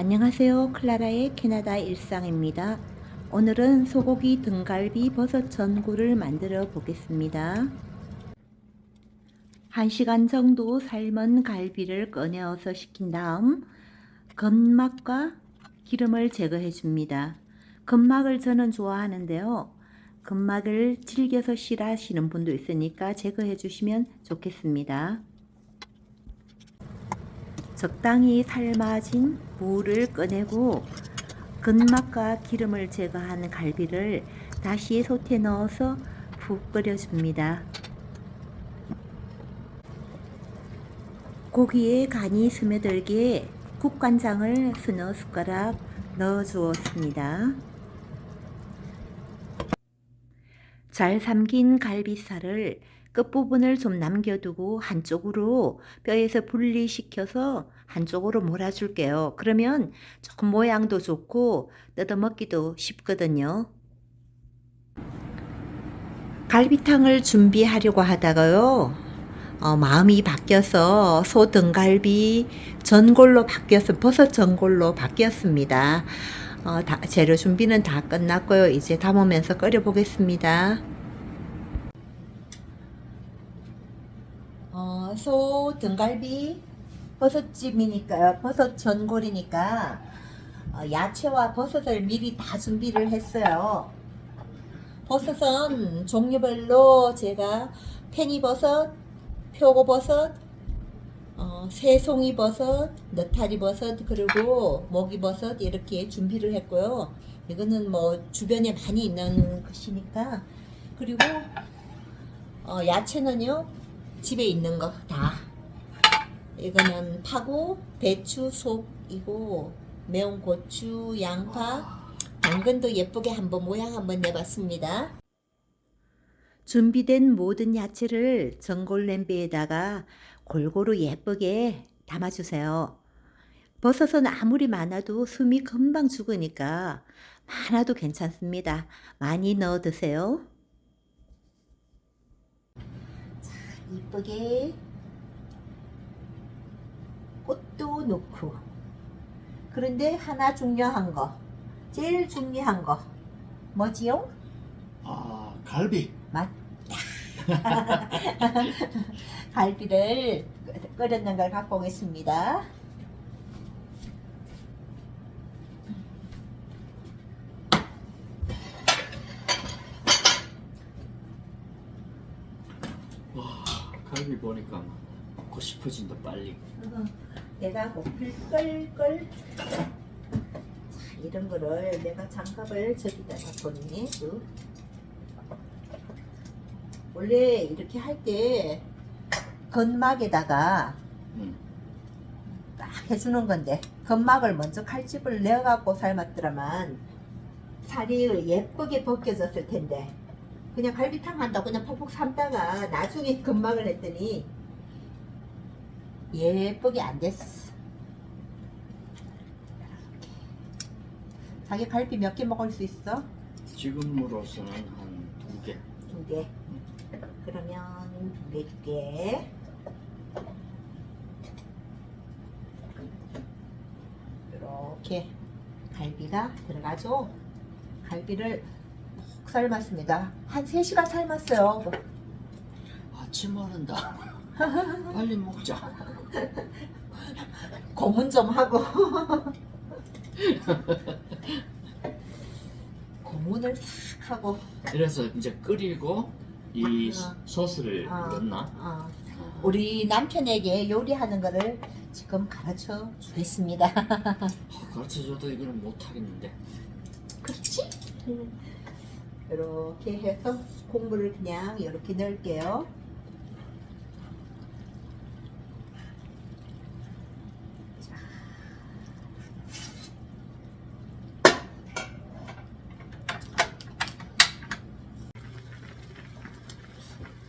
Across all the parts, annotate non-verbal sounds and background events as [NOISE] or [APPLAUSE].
안녕하세요. 클라라의 캐나다 일상입니다. 오늘은 소고기 등갈비 버섯 전구를 만들어 보겠습니다. 1시간 정도 삶은 갈비를 꺼내어서 식힌 다음 겉막과 기름을 제거해 줍니다. 겉막을 저는 좋아하는데요. 겉막을 질겨서 싫어하시는 분도 있으니까 제거해 주시면 좋겠습니다. 적당히 삶아진 무를 꺼내고 근막과 기름을 제거한 갈비를 다시 솥에 넣어서 푹 끓여줍니다. 고기에 간이 스며들게 국간장을 서너 숟가락 넣어 주었습니다. 잘 삼긴 갈비살을 끝부분을 좀 남겨두고 한쪽으로 뼈에서 분리시켜서 한쪽으로 몰아줄게요. 그러면 조금 모양도 좋고 뜯어먹기도 쉽거든요. 갈비탕을 준비하려고 하다가요. 어, 마음이 바뀌어서 소 등갈비 전골로 바뀌어서 버섯 전골로 바뀌었습니다. 어, 다, 재료 준비는 다 끝났고요. 이제 담으면서 끓여 보겠습니다. 어, 소 등갈비 버섯찜이니까 버섯 전골이니까 어, 야채와 버섯을 미리 다 준비를 했어요. 버섯은 종류별로 제가 팽이버섯, 표고버섯, 어, 새송이버섯, 느타리버섯 그리고 모기버섯 이렇게 준비를 했고요. 이거는 뭐 주변에 많이 있는 것이니까 그리고 어, 야채는요 집에 있는 거 다. 이거는 파고 배추 속이고 매운 고추, 양파, 당근도 예쁘게 한번 모양 한번 내봤습니다. 준비된 모든 야채를 전골 냄비에다가 골고루 예쁘게 담아주세요. 버섯은 아무리 많아도 숨이 금방 죽으니까 많아도 괜찮습니다. 많이 넣어 드세요. 이쁘게 꽃도 넣고. 그런데 하나 중요한 거, 제일 중요한 거 뭐지요? 아 갈비 맞다. [LAUGHS] 갈비를 끓였는 걸 갖고 오겠습니다. 와 갈비 보니까 먹고 싶어진다 빨리 내가 고플 끌끌. 자, 이런 거를 내가 장갑을 저기다가. 또. 원래 이렇게 할때 겉막에다가 응. 딱 해주는 건데 겉막을 먼저 칼집을 내어갖고 삶았더라만 살이 예쁘게 벗겨졌을 텐데 그냥 갈비탕 한다고 그냥 퍽퍽 삶다가 나중에 겉막을 했더니 예쁘게 안 됐어 이렇게. 자기 갈비 몇 개 먹을 수 있어? 지금으로서는 한 두 개 두 개. 그러면 몇 개? 이렇게 갈비가 들어가죠. 갈비를 푹 삶았습니다. 한 3시간 삶았어요. 아침 마른다 [LAUGHS] 빨리 먹자 [LAUGHS] 고문 좀 하고. [LAUGHS] 고문을 싹 하고. 이래서 이제 끓이고 이 아. 소스를 아. 넣나 어, 우리 남편에게 요리하는 거를 지금 가르쳐 주겠습니다. 아, 가르쳐 줘도 이거는 못 하겠는데 그렇지? 이렇게 해서 국물을 그냥 이렇게 넣을게요. 자.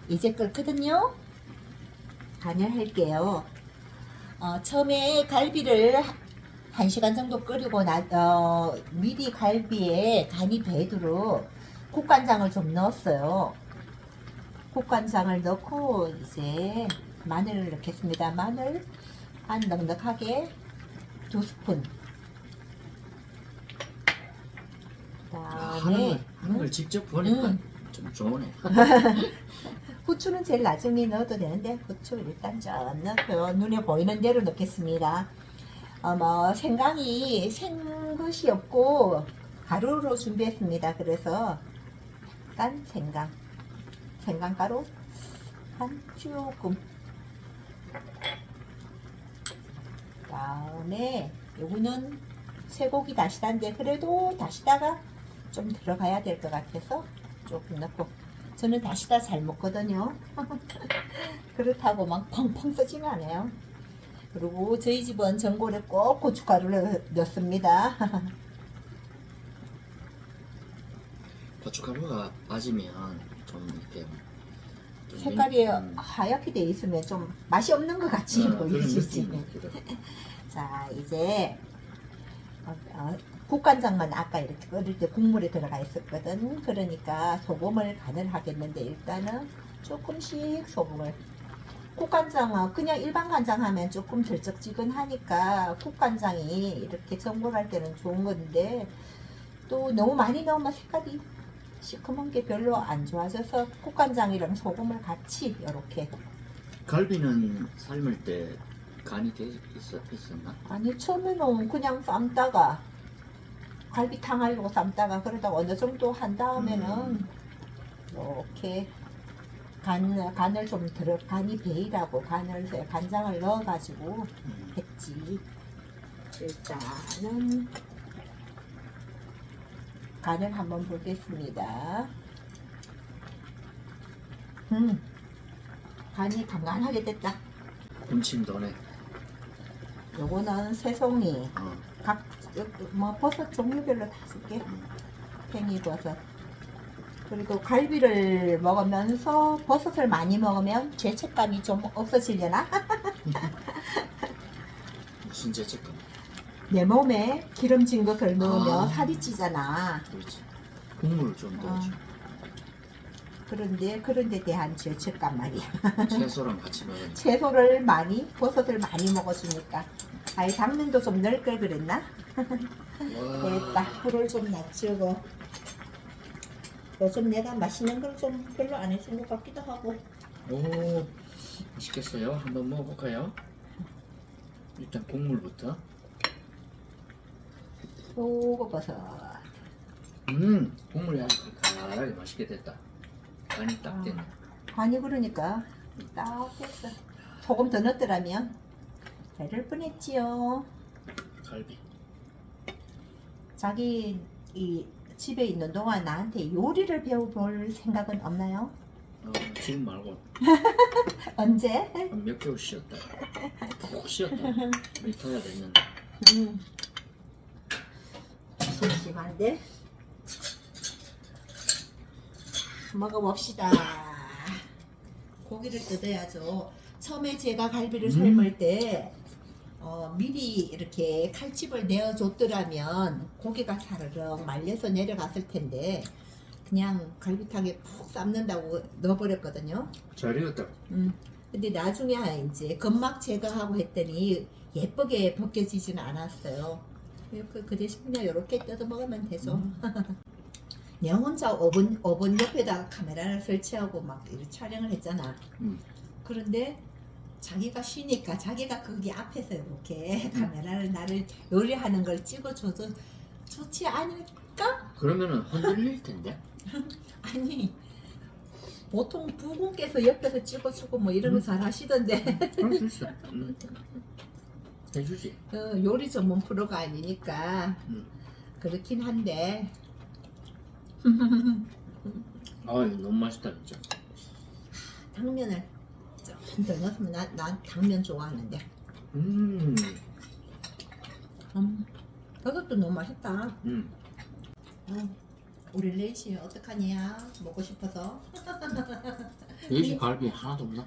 이제 끓거든요. 간열할게요. 어, 처음에 갈비를 한 시간 정도 끓이고 나, 어, 미리 갈비에 간이 배도록 국간장을 좀 넣었어요. 국간장을 넣고 이제 마늘을 넣겠습니다. 마늘 한 넉넉하게 두 스푼. 하는 걸, 그다음에 하는 음? 직접 보니까 음. 좀 좋네. [LAUGHS] 후추는 제일 나중에 넣어도 되는데 후추 일단 좀 넣고 눈에 보이는 대로 넣겠습니다. 어, 뭐 생강이 생것이 없고 가루로 준비했습니다. 그래서 약간 생강, 생강가루 한 조금. 다음에 요거는 쇠고기 다시다인데 그래도 다시다가 좀 들어가야 될 것 같아서 조금 넣고 저는 다시다 잘 먹거든요. [LAUGHS] 그렇다고 막 펑펑 쓰지는 않아요. 그리고 저희 집은 전골에 꼭 고춧가루를 넣습니다. [LAUGHS] 고춧가루가 빠지면 좀 이렇게 좀 색깔이 음, 하얗게 돼 있으면 좀 맛이 없는 것 같이 어, 그런 보이시지. 느낌이 들어. 자 이제 어, 어, 국간장만 아까 이렇게 끓일 때 국물에 들어가 있었거든. 그러니까 소금을 간을 하겠는데 일단은 조금씩 소금을 국간장은 그냥 일반 간장 하면 조금 들쩍지근하니까 국간장이 이렇게 전골할 때는 좋은 건데 또 너무 많이 넣으면 색깔이 시커먼 게 별로 안 좋아져서 국간장이랑 소금을 같이 이렇게 갈비는 삶을 때 간이 돼 있었, 있었나? 아니 처음에는 그냥 삶다가 갈비탕 하려고 삶다가 그러다가 어느 정도 한 다음에는 이렇게 간, 간을 좀 들어 간이 배이라고 간을 간장을 넣어가지고 음. 했지 일단은 간을 한번 보겠습니다 음 간이 간간하게 됐다 군침 도네. 요거는 새송이 어. 각, 뭐, 버섯 종류별로 다 쓸게. 음. 팽이버섯. 그리고 갈비를 먹으면서 버섯을 많이 먹으면 죄책감이 좀 없어지려나? [LAUGHS] 무슨 죄책감? 내 몸에 기름진 것을 넣으면 아. 살이 찌잖아. 그렇지. 국물을 좀 넣어줘. 그런데, 그런 데 대한 죄책감 말이야. [LAUGHS] 채소랑 같이 먹으면 채소를 많이, 버섯을 많이 먹어주니까. 아이, 당면도 좀 넣을 걸 그랬나? 와. [LAUGHS] 됐다. 불을 좀 낮추고. 요즘 내가 맛있는 걸 좀 별로 안 해준 것 같기도 하고. 오, 맛있겠어요? 한번 먹어볼까요? 일단 국물부터. 표고버섯. 음, 국물이 아주 칼칼하게 맛있게 됐다. 간이 딱 됐네. 간이 그러니까 딱 됐어. 소금 더 넣었더라면 배를 뻔했지요. 갈비. 자기 이 집에 있는 동안 나한테 요리를 배워볼 생각은 없나요? 어, 지금 말고 [LAUGHS] 언제? 한몇 개월 쉬었다. 푹 쉬었다. [LAUGHS] 리타야 됐는데. 음. 심심한데? 먹어봅시다. 고기를 뜯어야죠. 처음에 제가 갈비를 음. 삶을 때 어, 미리 이렇게 칼집을 내어줬더라면 고기가 사르륵 말려서 내려갔을 텐데 그냥 갈비탕에 푹 삶는다고 넣어버렸거든요. 잘 익었다. 음. 근데 나중에 이제 건막 제거하고 했더니 예쁘게 벗겨지지는 않았어요. 그, 그 대신 그냥 이렇게 뜯어 먹으면 되죠. 음. [LAUGHS] 내가 혼자 오븐, 오븐 옆에다가 카메라를 설치하고 막 이렇게 촬영을 했잖아. 음. 그런데 자기가 쉬니까 자기가 거기 앞에서 이렇게 음. [LAUGHS] 카메라를 나를 요리하는 걸 찍어줘도 좋지 않을까? 그러면은 흔들릴 텐데. [LAUGHS] 아니 보통 부군께서 옆에서 찍어주고 뭐 이런 거 음. 잘 하시던데 할수 있어. 음. 해주지. 어, 요리 전문 프로가 아니니까 음. 그렇긴 한데 아, 너무 맛있다 진짜. 당면을 더 넣었으면 나, 난 당면 좋아하는데 음, 음, 이것도 너무 맛있다 음. 음, 우리 레이시 어떡하냐 먹고 싶어서 돼지 갈비 하나도 없나?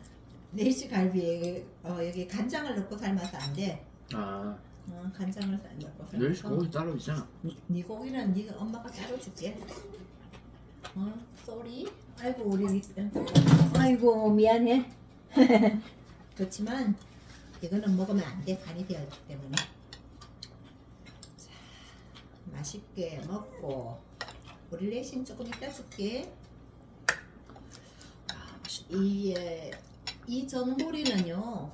레이시 갈비에 어, 여기 간장을 넣고 삶아서 안돼 아, 어, 간장을 쌀- 넣고 내일 삶아서 고기 따로 있잖아. 니, 니 고기는 네가 엄마가 따로 줄게. 어, 쏘리. 아이고 우리 아이고 미안해. [LAUGHS] 그렇지만 이거는 먹으면 안 돼. 간이 되어 있기 때문에. 자, 맛있게 먹고 보릴레신 조금 이따 줄게. 아. 이, 에, 이 전골이는요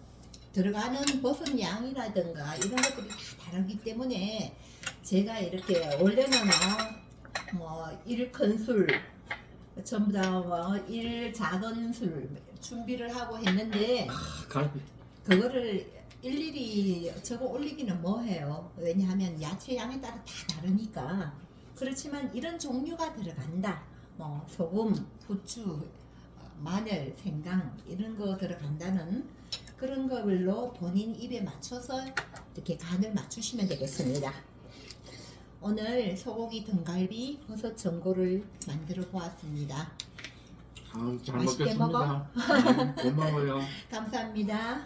들어가는 버섯 양이라든가 이런 것들이 다 다르기 때문에 제가 이렇게 원래는 뭐일 큰술 전부 다뭐일 작은 술 준비를 하고 했는데 아. 그거를 일일이 적어 올리기는 뭐해요 왜냐하면 야채 양에 따라 다 다르니까 그렇지만 이런 종류가 들어간다 뭐 소금 후추 마늘 생강 이런 거 들어간다는 그런 걸로 본인 입에 맞춰서 이렇게 간을 맞추시면 되겠습니다 오늘 소고기 등갈비 버섯 전골을 만들어 보았습니다 아, 잘 맛있게 먹겠습니다. 음, [LAUGHS] 고마워요. 감사합니다